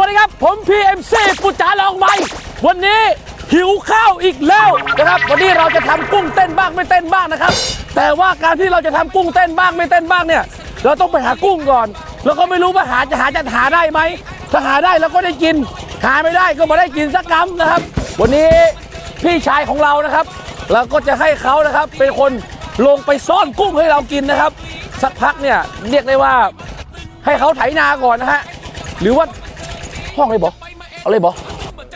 วัสดีครับ ผม PMC ปุจจาลองใหม่วันนี้หิวข้าวอีกแล้วนะครับ วันนี้เราจะทำกุ้งเต้นบ้างไม่เต้นบ้างนะครับ แต่ว่าการที่เราจะทำกุ้งเต้นบ้างไม่เต้นบ้างเนี่ย เราต้องไปหากุ้งก่อน แล้วก็ไม่รู้ว่าหาจะหาจะหาได้ไหมถ้าหาได้เราก็ได้กิน หาไม่ได้ก็ไม่ได้กินสักคำนะครับ วันนี้พี่ชายของเรานะครับเราก็จะให้เขานะครับเป็นคนลงไปซ่อนกุ้งให้เรากินนะครับ สักพักเนี่ยเรียกได้ว่าให้เขาไถนาก่อนนะฮะหรือว่า ห้องเลยบอเอาเลยบอ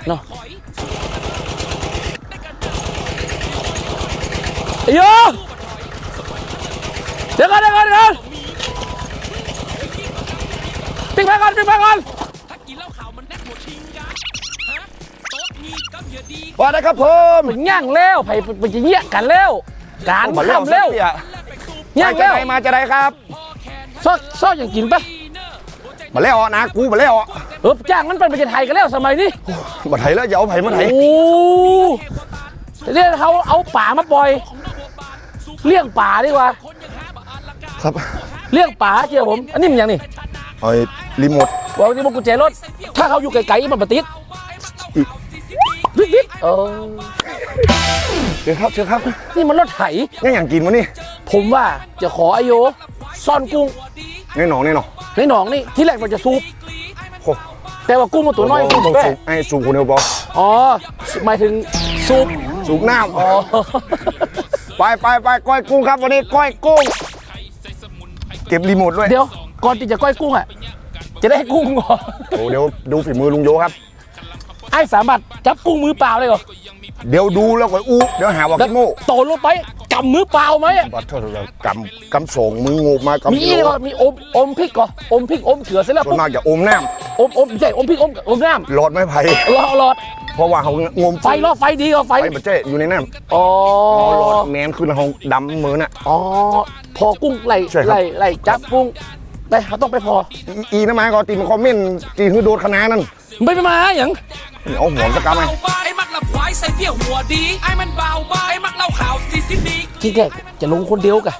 เนาะไอ้โยเดี๋ยวก่อนเดี๋ยวก่อนเดี๋ยวก่อนปิ๊กไปก่อนปิ๊กไปก่อนถ้ากินเหล้าขาวมันแน่หมดทิ้งกะฮะโต๊ะมีก็เยอะดีว่าได้ครับผมมันย่างแล้วไผ่ไปจะเยี่ยกันแล้วการมาเร็วทำแล้วสักทีอะย่างมาจะแล้วได้มาจะได้ครับซอกซอกอย่างกินปะ มาแล้วอะนะกูมาแล้วอะเออจ้างมันเป็นประเทศไทยกันแล้วสมัยนี้มาไถแล้วอย่าเอาไผ่มาไถโอ้เนี่ยเขาเอาป่ามาปล่อย เลี้ยงป่าดีกว่า ครับเลี้ยงป่าเชื่อผม อันนี้มันยังนี่ไอ้รีโมทบอกว่านี่มันกุญแจรถ ถ้าเขาอยู่ไกลๆมันปติดอีกบิ๊กบิ๊กเออเชิญครับเชิญครับ นี่มันรถไถนี่อย่างกินวะนี่ ผมว่าจะขอไอโย ซ่อนกุ้งแน่นอนแน่นอน ในหนองนี่ที่แรกมันจะซูปโอ้แต่ว่ากุ้งมันตัวน้อยซูปต้องแม่สูบไอ้สูบคนเดียวพออ๋อหมายถึงซูปสูบน้ำอ๋อไปไปไปก้อยกุ้งครับวันนี้ก้อยกุ้ง เก็บรีโมทด้วยเดี๋ยวก่อนที่จะก้อยกุ้งอะจะได้ให้กุ้งก่อนโอ้เดี๋ยวดูฝีมือลุงโยครับไอ้สามารถจับกุ้งมือเปล่าได้เหรอเดี๋ยวดูแล้วก็อู้เดี๋ยวหาว่าแล้วขี้โม่โตลงไป กำมือเปล่าไหมอะบัดเถอะกำกำส่งมืองบมากำมีกิอีกโลเหรอมีอมอมพริกก่อนอมพริกอมเขือเสร็จแล้วส่วนปุ๊บมากจะอมน้อมอมไม่ใช่อมพริกอมอมน้ำหลอดไม้ไผ่ำรอหลอดเพราะว่าเขางมไฟรอไฟดีกว่าไฟไฟบัจเจ้อยู่ในน้ำอ๋ออ๋อหลอดแมนขึ้นห้องดำมือน่ะ อ๋อพอกุ้งไหลใช่ครับ ไหลไหลจับกุ้งไปเขาต้องไปพอ อีอีน้ำมาก็ตีมันคอมเมนต์ตีคือโดดคะแนนนั่นไม่ไปมาอย่างเอาหัวสกรรมไงเบาบ้าไอ้มัก ละควายใส่เปี้ยหัวดี ไอ้มันเบาบ้าไอ้มักเหล้าขาวซีซินีที่แรกจะลงคนเดียวกะ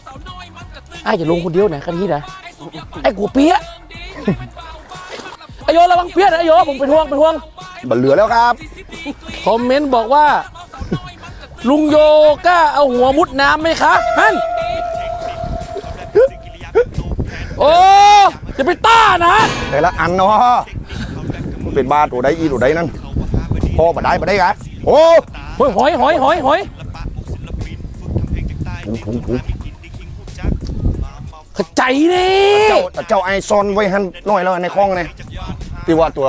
ไอ้จะลงคนเดียวนะกันที่นะ ไอ้กูเปี้ยไอโยระวังเปี้ยนะไอโยผมเป็นห่วงเป็นห่วงบันเหลือแล้วครับ คอมเมนต์บอกว่า ลุงโยกล้าเอาหัวมุดน้ำไหมคะฮั่นโอ้จะไปต้านะแต่ละอันเนาะมันเป็นบาตัวใดอีตัวใดนั่นพอบัได้บัได้กะ โอ้เฮ้ยหอยหอยหอยหอยถุงถุงถุงเข้าใจนี่เจ้าเจ้าไอซ่อนไว้หันหน่อยแล้วในคลองไงที่ว่าตัว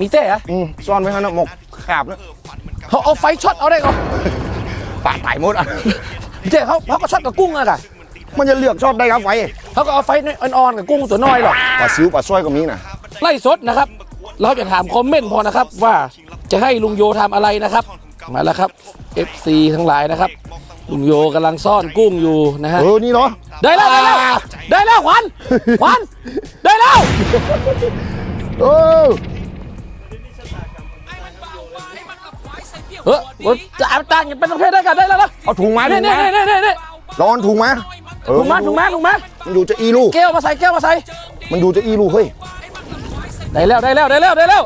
มีเต้อะอืมซ่อนไว้หันน่ะหมกขาบนะเขาเอาไฟช็อตเอาได้ก่อนปาดตายหมดอะเจ๊เขาเขาก็ช็อตกับกุ้งอะค่ะมันจะเลือกชอบได้ครับไฟเขาก็เอาไฟอ่อนๆกับกุ้งตัวน้อยหรอกปลาซิวปลาสร้อยก็มีนะไล่สดนะครับ เราจะถามคอมเมนต์พอนะครับว่า จะให้ลุงโยทำอะไรนะครับ มาแล้วครับ FC ทั้งหลายนะครับ ลุงโยกำลังซ่อนกุ้งอยู่นะฮะเออนี่เนาะได้แล้วได้แล้วได้แล้วขวัญขวัญได้แล้วเออเออผมจะเอาตังค์อย่าเป็นประเภทได้กันได้แล้วนะเอาถุงมาถุนี่งนี่มานี่นี่นี่ร้อนถุงมาเออถุงมาถุงมาถุงมามันอยู่จะอีลูกแก้วมาใส่แก้วมาใส่ มันอยู่จะอีลูกเฮ้ยได้แล้วได้แล้วได้แล้วได้แล้ว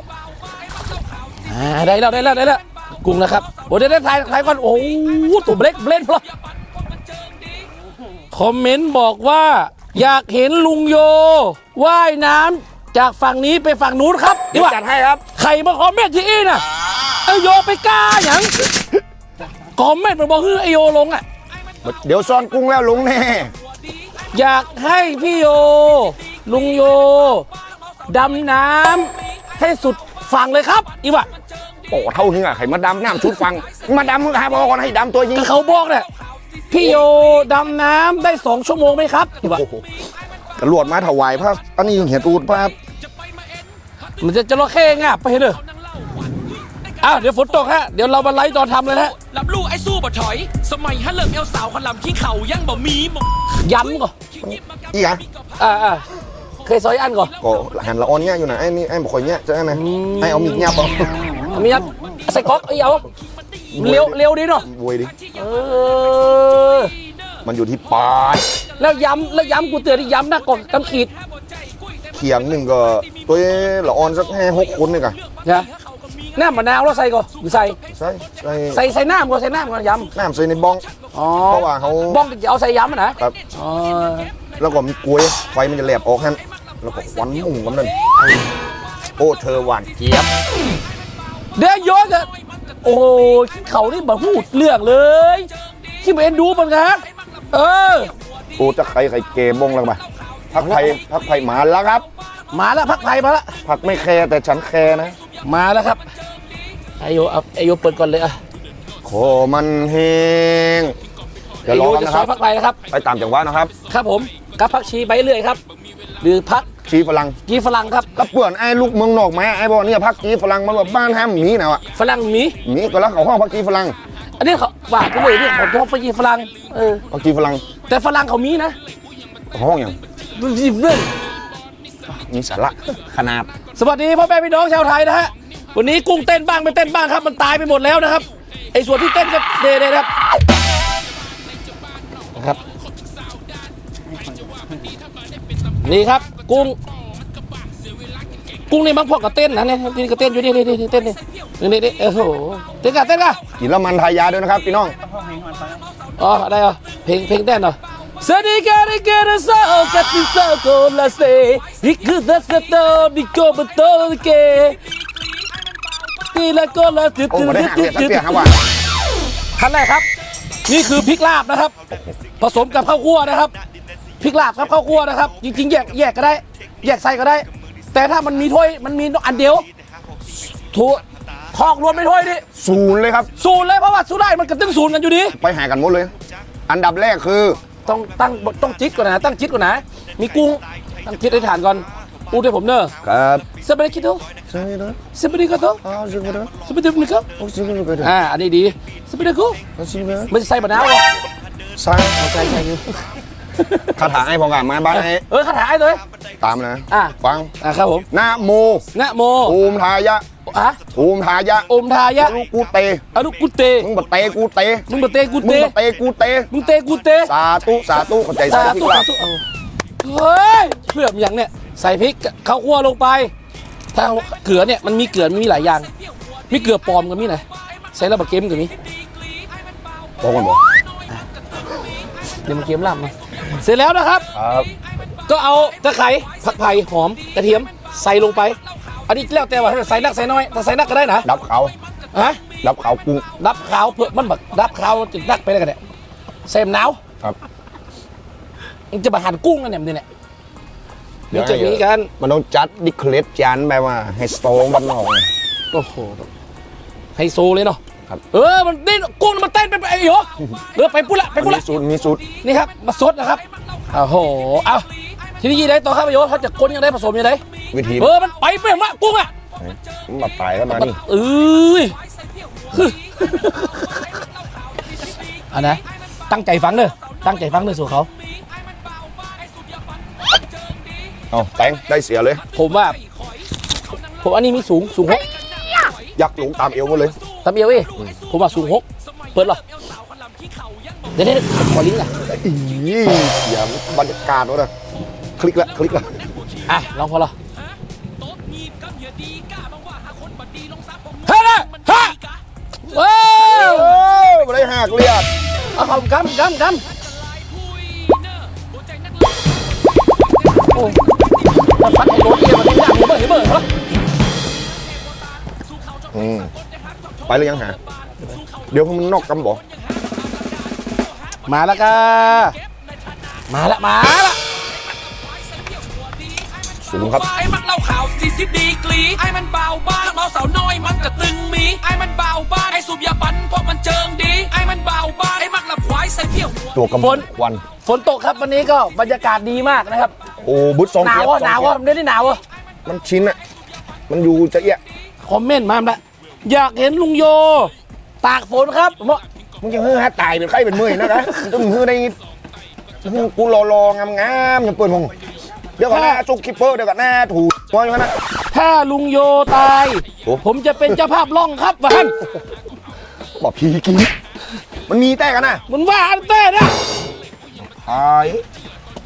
อ่าได้แล้วได้แล้วได้แล้วกุ้งนะครับโอ้เดี๋ยวได้ถ่ายถ่ายก่อนโอ้โหตัวเบรกเบลนพลอคอมเมนต์บอกว่า อยากเห็นลุงโยว่ายน้ำจากฝั่งนี้ไปฝั่งนู้นครับดีว่าจัดให้ครับใครมาคอมเมนต์ที่อีน่ะไอโยไปกล้าหยังคอมเมนต์มาบอกคือไอโยลงอะเดี๋ยวซ่อนกุ้งแล้วลงแน่อยากให้พี่โย ลุงโยดำน้ำให้สุดฝั่งเลยครับอีวะ โอ้เท่านี้อะใครมาดำน้ำชุดฟัง มาดำมึงหาบอกก่อนให้ดำตัวยิงก็เขาบอกเนี่ยพี่โยดำน้ำได้สองชั่วโมงไหมครับอีวะโอ้โหตำรวจมาถวายพระอันนี้ยังเห็นตูดพระมันจะจระเข้งะไปเห็นเลยอ้าวเดี๋ยวฝนตกฮะ เดี๋ยวเรามาไลฟ์ตอนทำเลยนะฮะรับลูกไอ้สู้บ่ถอย สมัยฮันเลิมเอลสาวขลำขี้เข่ายังบ่มีหมกย้ำก่อนอีกอะอ่าอ่าเคยซอยอันก่อนก็หันละออนเนี่ยอยู่ไหนไอ้นี่ไอ้บอกคอยเนี่ยจะไงนะไอ้เอามีดเนี่ยเปล่ามีอันใส่ก๊อกไอ้เอาเร็วเร็วดีเนาะบวยดิ เออ มันอยู่ที่ปาดแล้วย้ำแล้วย้ำกูเตือนที่ย้ำหน้ากล่องกำขีดขียงหนึ่งก็ตัวละออนสักแค่หกคนนี่กะนะน้ำมะนาวเราใส่ก่อนหรือใส่ใช่ใช่ใส่ใส่น้ำก่อนใส่น้ำก่อนยน้ำใส่ในบ้องำอ๋อเพราะว่าเขาบ้องจะเอาใส่ยำอะนะครับอ๋อแล้วก็มีกล้วยไฟมันจะแหลบออกฮั่นแล้วก็ควันมุ่งกำนันโอ้เธอหวานเจี๊ยบ เดี๋ยวโยนกันโอ้ยเขานี่มาพูดเรื่องเลยที่เอ็นดูมันครับเออโอ้จะใครใครเกมบงแล้วมาพักไทยพักไทยมาแล้วครับ มาแล้วพักไทยมาแล้วพักไม่แคร์แต่ฉันแคร์นะ มาแล้วครับไอโยเอาไอโยเปิดก่อนเลยอะโคมันแห้งไอเดี๋ยวรโยอกันจะนะซคอรัยบพักไทยนะครับ ไปตามจังหวะนะครับ ครับผมกับพักชีไปเรื่อยครับ หรือพัก ชีฝรั่งกีฝรั่งครับก็เปื่อนไอ้ลูกเมืองนอกแม่ไอ้บอกเนี่ยพักกีฝรั่งมันแบบบ้านแฮมหมีนะวะฝรั่งหมีหมีก็แล้วเขาห้องพักกีฝรั่งอันนี้เขาว่าไปเลยเนี่ยผมชอบไปกีฝรั่งเออพักกีฝรั่งแต่ฝรั่งเขามีนะห้องอย่างดูสิเรื่องมีสาระขนาดสวัสดีพ่อแม่พี่น้องชาวไทยนะฮะวันนี้กุ้งเต้นบ้างไม่เต้นบ้างครับ มันตายไปหมดแล้วนะครับไอ้ส่วนที่เต้นก็เดๆนะครับนะครับ นี่ครับ กุ้ง กุ้งนี่บางพวกก็เต้นนะเนี่ยนี่ก็เต้นอยู่นี่นี่นี่เต้นนี่นี่นี่นี่โอ้โหเต้นกันเต้นกันกินแล้วมันทายาด้วยนะครับพี่น้องอ๋อได้เหรอเพลงเพลงเต้นเหรอสวัสดีครับนี่คือเราโซ่กับที่โซ่โกลาเซนี่คือดัสโตดิโกบัตโตเกนี่ละโกลาจุดโอ้จุดมาได้จุหาดเรียกจุดเปียกครับว่าขั้นแรกครับ นี่คือพริกลาบนะครับ ผสมกับข้าวคั่วนะครับ พริกลาบครับข้าวคั่วนะครับ จริง ๆ แยกแยกก็ได้ แยกใส่ก็ได้ แต่ถ้ามันมีถ้วยมันมีอันเดียวถูกทอกรวมในถ้วยนี่ศูนย์เลยครับ ศูนย์เลยเพราะว่าสุดได้มันก็ตึ้งศูนย์กันอยู่ดีไปหากันหมดเลย อันดับแรกคือต้องตั้งต้องจิตก่อนนะตั้งจิตก่อนนะ มีกุ้งตั้งจิตให้ฐานก่อนอู้ด้วยผมเนอะครับสบายคิดดูใช่ไหมสบายก็ต้องอ้าวจริงไหมสบายดีมั้ยครับโอ้จริงไหมอ่าอันนี้ดีสบายกูจริงไหมไม่ใส่มะนาวเหรอใช่เอาใส่ใส่อยู่ คาถาไอ้พองอะมาบ้านไอ้เออคาถาไอ้เลยตามนะอะฟังอะครับผมนะโมนะโมภูมิทายะอะภูมิทายะอมทายะลูกกูเตอนุกุเตมึงบัเตกูเตมึงมาเตกูมึเตงบัเตกูเตมึงเตกูเตสาธุสาธุเข้าใจสาสาธุธุครัสาบธุเอาเฮ้ยเพื่อมอย่างเนี่ยใส่พริกข้าวคั่วลงไป ถ้าเกลือเนี่ยมันมีเกลือมันมีหลายอย่าง มีเกลือปลอมกับมีไหนใส่ระเบิดเกมกับมีบอกกันบอกเดี๋ยวมันเกมล่ำมา เสร็จแล้วนะครับ ครับ ก็เอาตะไคร้ผักไผ่หอมกระเทียมใส่ลงไป อันนี้แล้วแต่ว่าใส่นักใส่น้อยถ้าใส่นักก็ได้นะดับเขาฮะดับเขากุ้งดับขาวเพื่อมันแบบดับขาวจะนักไปได้กันเนี่ยใส่มะนาวครับมันจะมาหั่นกุ้งกันเนี่ยมันเนี่ยเดี๋ยวจะมีกันมันต้องจัดดิเคลตจานแบบว่าให้สโตงบ้านนอกโอ้โหไฮโซเลยเนาะ ครับ เออมันนี่กุ้งมันเต้นไปไอ้เหรอเออไปปุ๊ละไปปุ๊มีละสูตรมีสูตรนี่ครับมาซดนะครับโอ้โหเอาทีนี้ยี่ได้ต่อครับประโยชน์เขาจะคนยังไงผสมยังไงวิธีเออมันไปไปมากุ้งอะมาตายแล้วมานี่เอ้ยอันนะตั้งใจฟังเด้อตั้งใจฟังเด้อสู่เขาเอาแตงได้เสียเลย ผมว่า ผมอันนี้มีสูงสูงหกยักษ์หลงตามเอวหมดเลย ตามเอวเอ้ยผมว่าสูงหกเปิดเหรอเดี๋ยวเดี๋ยวเดี๋ยวผมขอลิงก์อะอีเสียบรรยากาศวะนะคลิกละคลิกละอะลองพอเหรอเฮ้ยนะฮะว้าวโอ้ไม่ได้หักเลียดเอาขอบกำกำกำโอ้มาฟัดไอ้โรถเอี่ยมันเป็นอย่างนี้เบ้อเห็นเบ้อเหรออืม ไปเลยยังหา เดี๋ยวมันนอกกำบอกมาแล้วก็มาละมาละสูงครับไอ้มันเล่าข่าวสี่สิบดีกรีไอ้มันเบาบ้านเมาสาวน้อยมันกระตึงมีไอ้มันเบาบ้านไอ้สูบยาปันเพราะมันเจิงดีไอ้มันเบาบ้านไอ้มักละควายใส่เพี้ยวหัวตัวกำบังควันฝนตกครับวันนี้ก็บรรยากาศดีมากนะครับ โอ้บุตรสองหนาวเทียบอะหนาวอะไม่ได้หนาวอะมันชิ้นอะมันอยู่จะเอี้ยคอมเมนต์มาละ อยากเห็นลุงโย ตากฝนครับผมว่ามึงจะฮือฮะตายเป็นไข้เป็นเมื่อยนะนะมึงต้องฮือได้ฮือกูรอรองามงามๆอย่าเปิดมึงเดี๋ยวก่อนหน้าจุกคิปเปอร์เดี๋ยวก่อนหน้าถูกว่าอย่างนั้นนะ ถ้าลุงโยตาย โอ้ ผมจะเป็นเจ้าภาพล่องครับวะท่านบอกพีกินมันมีแต่กันนะมันว่าอันเต้นะตาย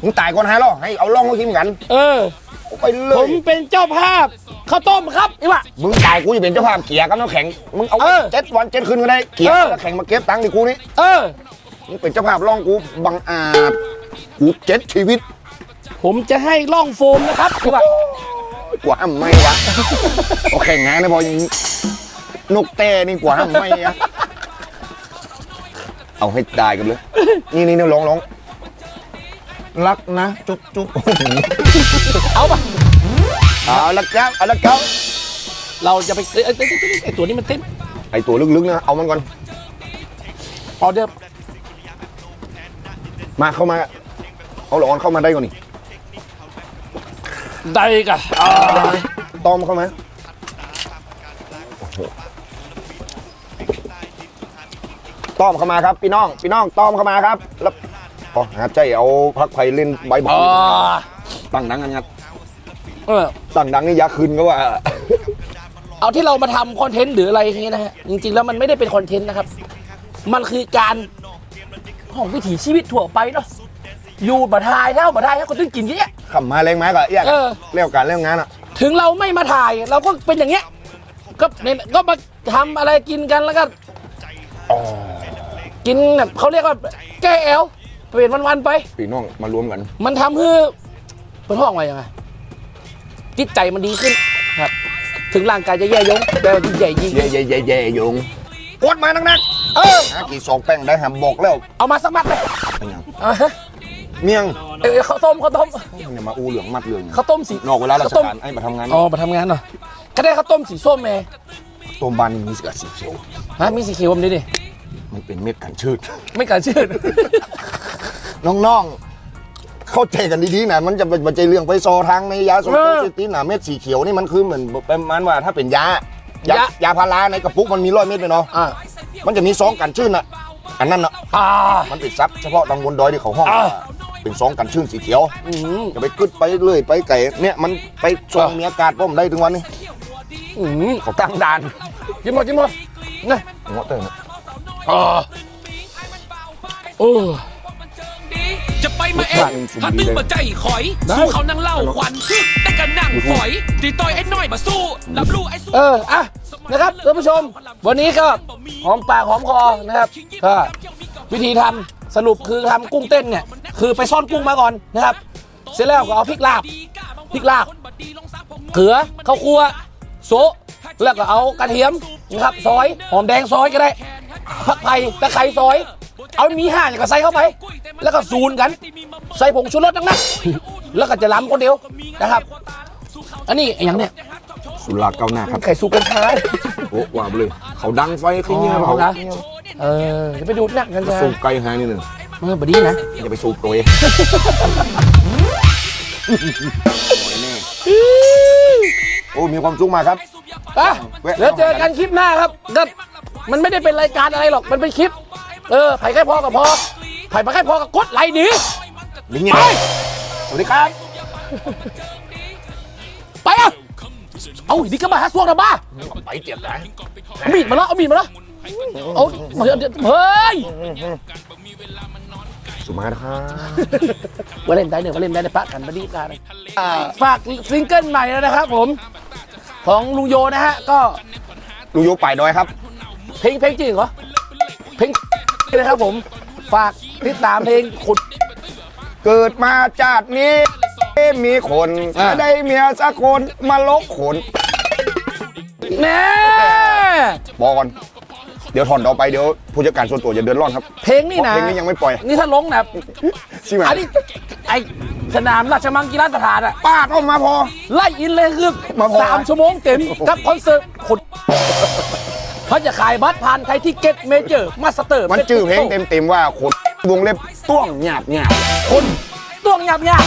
มึงตายก่อนฮะล่อให้เอาล่องมากินกัน เออโอ้ไปเลผมยเป็นเจ้าภาพ ข้าวต้มครับนี่วะ มึงตายกูจะเป็นเจ้าภาพเกียร์กับน้ำแข็ง มึงเอาเออเจ็ดวันเจ็ดคืนก็ได้เกียร์เออกับน้ำแข็งมาเก็บตังค์ดิกูนี่เออ มึงเป็นเจ้าภาพร่องกูบังอาจกูเจ็ดชีวิตผมจะให้ล่องโฟมนะครับนี่วะกว่าห้ามไม่วะโอเคงานนะพอยังนกแต่นี่กว่าห้ามไม่อะเอาให้ได้กันเลย นี่นี่นี่ลองลองรักนะจุ๊บจุ๊บ เอาปะ เอาละครับเอาละครับเราจะไปเอ้ยเอ้ยเอ้ยเอ้ยไอตัวนี้มันเต้นไอตัวลึกๆนะเอามันก่อนออเดอร์มาเข้ามาเอาหลอนเข้ามาได้ก่อนนี่ได้กะอ่าต้อมเข้ามาต้อมเข้ามาครับพี่น้องพี่น้องต้อมเข้ามาครับแล้วอ๋อหาใจเอาพักไผ่เล่นใบบออ่ลาตั้งดังกันครับ เออตั้งดังนี่ยาคืนก็ว่า เอาที่เรามาทำคอนเทนต์หรืออะไรอย่างเงี้ยนะฮะ จริงๆแล้วมันไม่ได้เป็นคอนเทนต์นะครับ มันคือการของวิถีชีวิตทั่วไปเนาะ อยู่บัทายเท่าบัทายเท่าคนต้องกินเยอะ ขำมาแรงไหมก็เอี้ยเออ เรียกการเรียกงานอะ ถึงเราไม่มาถ่ายเราก็เป็นอย่างเงี้ย ก็เนี่ยก็มาทำอะไรกินกันแล้วก็กินแบบเขาเรียกว่าแก้แอลเปลี่ยนวันๆไป พี่น้องมารวมกัน มันทำให้เป็นห้องว่ายังไง จิตใจมันดีขึ้นครับ ถึงร่างกายจะแย่ยงแต่ว่าจิตใจยิ่งเย่เย่เย่เย่ยงกดมานักนักเออหากี่ซองแป้งได้หำบอกแล้วเอามาสักมัดเลยเป็นหยังอ่าฮะเมียงเอ้ยข้าวต้มข้าวต้มเนี่ยมาอูเหลืองมัดเหลืองข้าวต้มสีนอกเวลาราชข้วต้มการไอ้มาทำงานอ๋อมาทำงานเหรอก็ได้ข้าวต้มสีส้มแม่ต้มบานนี่มีสีสีเขียวฮะมีสีเขียวผมดิดิมันเป็นเม็ดกันชืด ไม่กล้าเชื่อน้องๆ เข้าใจกันดีๆนะมันจะเป็นมันใจเรื่องไปโซทางในยาโซเออเซตินนะเม็ดสีเขียวนี่มันคือเหมือนประมาณว่าถ้าเป็นยายายายาพาราในกระปุกมันมีร้อยเม็ดเลยเนาะอ่ามันจะมีซองกันชื่นอะอันนั้นอะอ่ามันเป็นซับเฉพาะตำบลดอยที่เขาห้องอ่าว่าเป็นซองกันชื่นสีเขียวอืมจะไปกึดไปเรื่อยไปไก่เนี่ยมันไปส่งอ่ามีมีอากาศป้อมได้ถึงวันนี้อืมเขาตั้งด่านจิ้มหมดจิ้มหมดนี่หัวเต้นอะอ่าโอ้จะ ไปมาเองถ้าตึงมาใจขอย สู้เขานั่งเล่าขวัญแต่กันนั่งฝอยตีต่อยไอ้น้อยมาสู้รับรู้ไอ้สู้เอออะนะครับท่านผู้ชม วันนี้ก็หอมปากหอมคอนะครับก็วิธีทำสรุปคือทำกุ้งเต้นเนี่ยคือไปซ่อนกุ้งมาก่อนนะครับ เสร็จแล้วก็เอาพริกลาบพริกลาบเกลือข้าวคั่วโซะแล้วก็เอากระเทียมนะครับซอยหอมแดงซอยก็ได้ผักไผ่ตะไคร้ซอย เอามีห่านก็ใส่เข้าไป แล้วก็ซูนกัน ใส่ผงชูรสนักนะแล้วก็จะล้ำคนเดียวนะครับ อันนี้อย่างเนี้ยสุราเก้าหน้าครับไข่สุกกัญชาโอ้ว่าไปเลย เขาดังไฟขึ้นเงี้ยอ๋อเขานะเออจะไปดูดนักกันจ้าสูบไกลหายนิดหนึ่งเออบดีนะอย่าไปสูบตัวเองโอ้มีความสุขมากครับอะเดี๋ยวเจอกันคลิปหน้าครับก็มันไม่ได้เป็นรายการอะไรหรอกมันเป็นคลิป เออไผ่แค่พอกับพอไผ่มาแค่พอกับกดไลค์หนีลิงไงสวัสดีครับ ไปอะเอาอีกนี่ก็มาหาส่วงนะบ้าไปเจ็บนะเอามีดมาแล้วเอามีดมาแล้วเอาเฮ้ยเฮ้ยสุมาครับว่าเล่นได้เนี่ยว่าเล่นได้ในปะกันมาดีกันอ่าฝากซิงเกิลใหม่แล้วนะครับผม ของลุงโยนะฮะ ก็ลุงโยป่ายดอยครับ เพลงเพลงจริงเหรอเพลง นะครับผมฝากติดตามเพลงขุด เกิดมาจาตินี้ มีคนอ่าได้เมียสักคนมาลกขนแน่บอกก่อน เดี๋ยวถอนต่อไปเดี๋ยวผู้จัดการส่วนตัวจะเดือดร้อนครับ เพลงนี่นะเพลงนี้ยังไม่ปล่อย นี่ถ้าลงนะใช่ไหมอันนี้ไอสนามราชมังกีฬาสถานอะปาดออกมาพอ ไล่อินเลยคือมาพอ สามชั่วโมงเต็มกับคอนเสิร์ตขุด เขาจะขายบัตรผ่านไทยทิเก็ตเมเจอร์มาสเตอร์มันจื่อเพลงเต็มๆว่าคนวงเล็บต้วงหยาบหยาบคนต้วงหยาบหยาบ